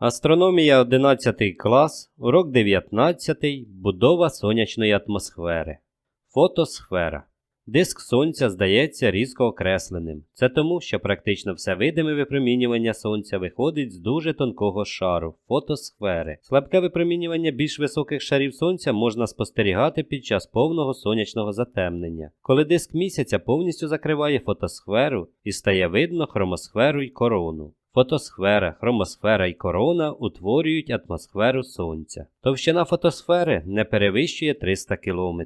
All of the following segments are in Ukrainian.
Астрономія 11 клас, урок 19, будова сонячної атмосфери. Фотосфера. Диск сонця здається різко окресленим. Це тому, що практично все видиме випромінювання сонця виходить з дуже тонкого шару фотосфери. Слабке випромінювання більш високих шарів сонця можна спостерігати під час повного сонячного затемнення, коли диск місяця повністю закриває фотосферу і стає видно хромосферу й корону. Фотосфера, хромосфера і корона утворюють атмосферу Сонця. Товщина фотосфери не перевищує 300 км.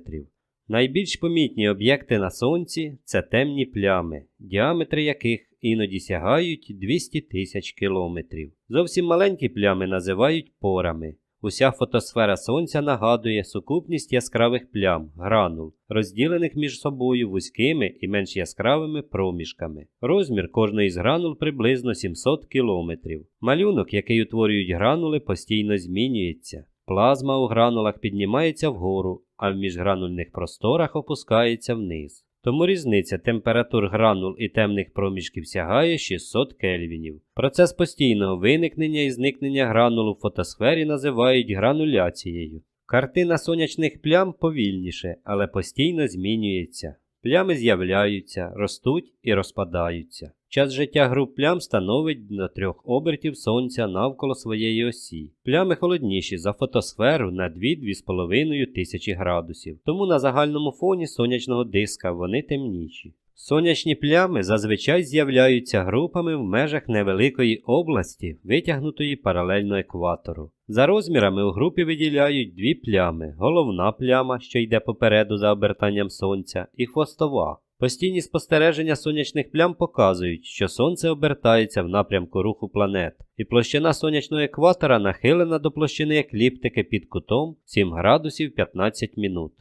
Найбільш помітні об'єкти на Сонці це темні плями, діаметри яких іноді сягають 200 тисяч кілометрів. Зовсім маленькі плями називають порами. Уся фотосфера Сонця нагадує сукупність яскравих плям, гранул, розділених між собою вузькими і менш яскравими проміжками. Розмір кожної з гранул приблизно 700 кілометрів. Малюнок, який утворюють гранули, постійно змінюється. Плазма у гранулах піднімається вгору, а в міжгранульних просторах опускається вниз. Тому різниця температур гранул і темних проміжків сягає 600 кельвінів. Процес постійного виникнення і зникнення гранул у фотосфері називають грануляцією. Картина сонячних плям повільніше, але постійно змінюється. Плями з'являються, ростуть і розпадаються. Час життя груп плям становить до трьох обертів сонця навколо своєї осі. Плями холодніші за фотосферу на 2-2,5 тисячі градусів, тому на загальному фоні сонячного диска вони темніші. Сонячні плями зазвичай з'являються групами в межах невеликої області, витягнутої паралельно екватору. За розмірами у групі виділяють дві плями: головна пляма, що йде попереду за обертанням сонця, і хвостова. Постійні спостереження сонячних плям показують, що сонце обертається в напрямку руху планет, і площина сонячного екватора нахилена до площини екліптики під кутом 7 градусів 15 минут.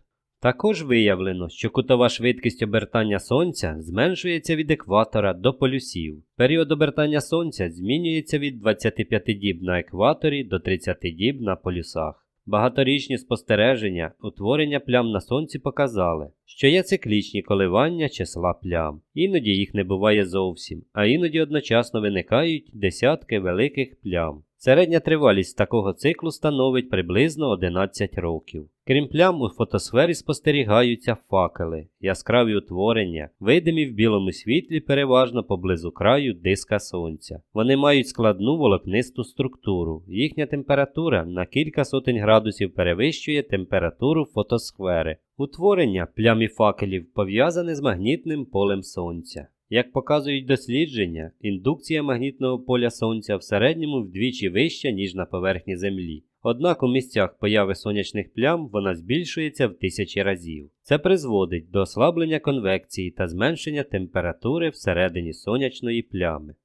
Також виявлено, що кутова швидкість обертання сонця зменшується від екватора до полюсів. Період обертання сонця змінюється від 25 діб на екваторі до 30 діб на полюсах. Багаторічні спостереження, утворення плям на сонці показали, що є циклічні коливання числа плям. Іноді їх не буває зовсім, а іноді одночасно виникають десятки великих плям. Середня тривалість такого циклу становить приблизно 11 років. Крім плям, у фотосфері спостерігаються факели, яскраві утворення, видимі в білому світлі переважно поблизу краю диска сонця. Вони мають складну волокнисту структуру. Їхня температура на кілька сотень градусів перевищує температуру фотосфери. Утворення плям і факелів пов'язане з магнітним полем сонця. Як показують дослідження, індукція магнітного поля сонця в середньому вдвічі вища, ніж на поверхні Землі. Однак у місцях появи сонячних плям вона збільшується в тисячі разів. Це призводить до ослаблення конвекції та зменшення температури всередині сонячної плями.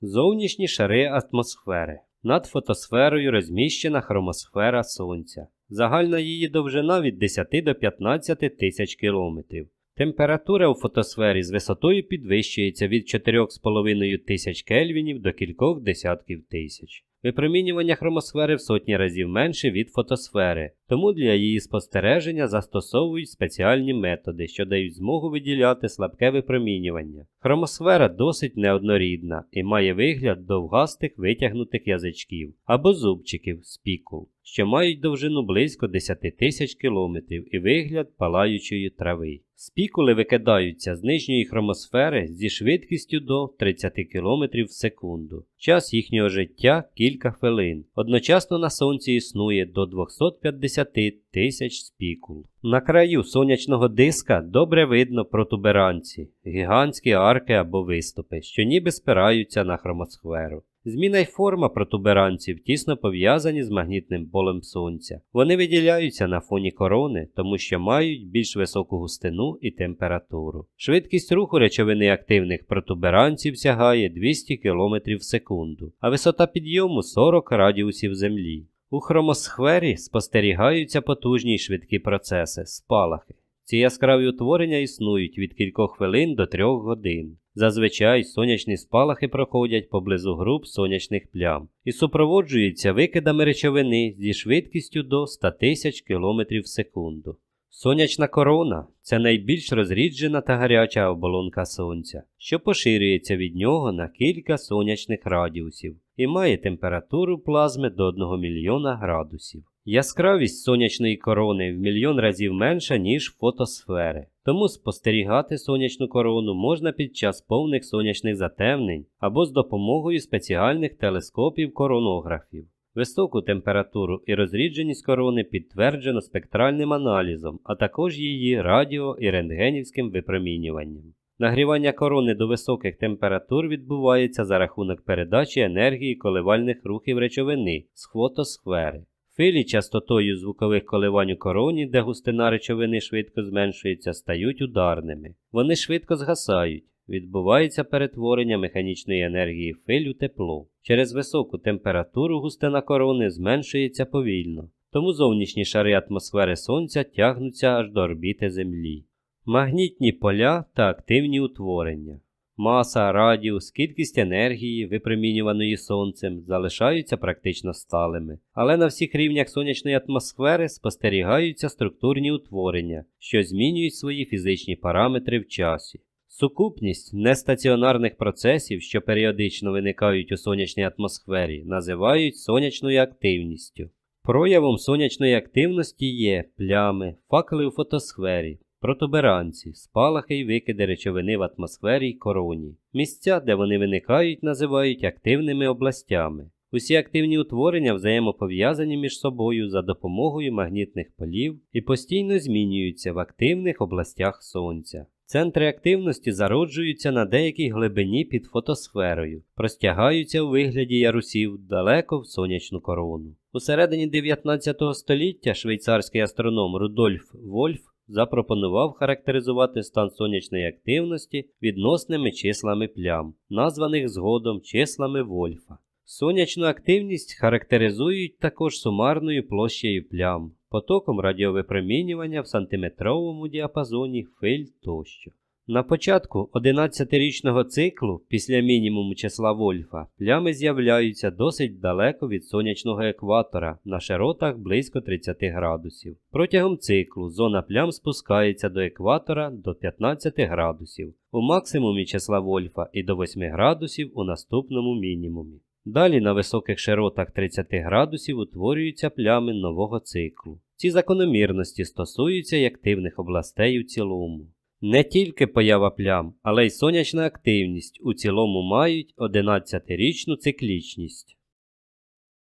Зовнішні шари атмосфери. Над фотосферою розміщена хромосфера Сонця. Загальна її довжина від 10 до 15 тисяч кілометрів. Температура у фотосфері з висотою підвищується від 4,5 тисяч кельвінів до кількох десятків тисяч. Випромінювання хромосфери в сотні разів менше від фотосфери, тому для її спостереження застосовують спеціальні методи, що дають змогу виділяти слабке випромінювання. Хромосфера досить неоднорідна і має вигляд довгастих витягнутих язичків або зубчиків спікул, що мають довжину близько 10 тисяч кілометрів і вигляд палаючої трави. Спікули викидаються з нижньої хромосфери зі швидкістю до 30 км в секунду. Час їхнього життя кілька хвилин. Одночасно на сонці існує до 250 тисяч спікул. На краю сонячного диска добре видно протуберанці, гігантські арки або виступи, що ніби спираються на хромосферу. Зміна й форма протуберанців тісно пов'язані з магнітним полем сонця. Вони виділяються на фоні корони, тому що мають більш високу густину і температуру. Швидкість руху речовини активних протуберанців сягає 200 км в секунду, а висота підйому 40 радіусів Землі. У хромосфері спостерігаються потужні швидкі процеси, спалахи. Ці яскраві утворення існують від кількох хвилин до трьох годин. Зазвичай сонячні спалахи проходять поблизу груп сонячних плям і супроводжуються викидами речовини зі швидкістю до 100 тисяч км в секунду. Сонячна корона це найбільш розріджена та гаряча оболонка Сонця, що поширюється від нього на кілька сонячних радіусів і має температуру плазми до 1 мільйона градусів. Яскравість сонячної корони в мільйон разів менша, ніж фотосфери, тому спостерігати сонячну корону можна під час повних сонячних затемнень або з допомогою спеціальних телескопів коронографів. Високу температуру і розрідженість корони підтверджено спектральним аналізом, а також її радіо і рентгенівським випромінюванням. Нагрівання корони до високих температур відбувається за рахунок передачі енергії коливальних рухів речовини з фотосфери. Хвилі частотою звукових коливань у короні, де густина речовини швидко зменшується, стають ударними. Вони швидко згасають. Відбувається перетворення механічної енергії хвиль у тепло. Через високу температуру густина корони зменшується повільно, тому зовнішні шари атмосфери Сонця тягнуться аж до орбіти Землі. Магнітні поля та активні утворення. Маса, радіус, кількість енергії, випромінюваної сонцем, залишаються практично сталими, але на всіх рівнях сонячної атмосфери спостерігаються структурні утворення, що змінюють свої фізичні параметри в часі. Сукупність нестаціонарних процесів, що періодично виникають у сонячній атмосфері, називають сонячною активністю. Проявом сонячної активності є плями, факели у фотосфері, протуберанці, спалахи й викиди речовини в атмосфері й короні. Місця, де вони виникають, називають активними областями. Усі активні утворення взаємопов'язані між собою за допомогою магнітних полів і постійно змінюються в активних областях Сонця. Центри активності зароджуються на деякій глибині під фотосферою, простягаються у вигляді ярусів далеко в сонячну корону. У середині 19 століття швейцарський астроном Рудольф Вольф запропонував характеризувати стан сонячної активності відносними числами плям, названих згодом числами Вольфа. Сонячну активність характеризують також сумарною площею плям, потоком радіовипромінювання в сантиметровому діапазоні хвиль тощо. На початку 11-річного циклу, після мінімуму числа Вольфа, плями з'являються досить далеко від сонячного екватора на широтах близько 30 градусів. Протягом циклу зона плям спускається до екватора до 15 градусів, у максимумі числа Вольфа і до 8 градусів у наступному мінімумі. Далі на високих широтах 30 градусів утворюються плями нового циклу. Ці закономірності стосуються й активних областей у цілому. Не тільки поява плям, але й сонячна активність у цілому мають 11-річну циклічність.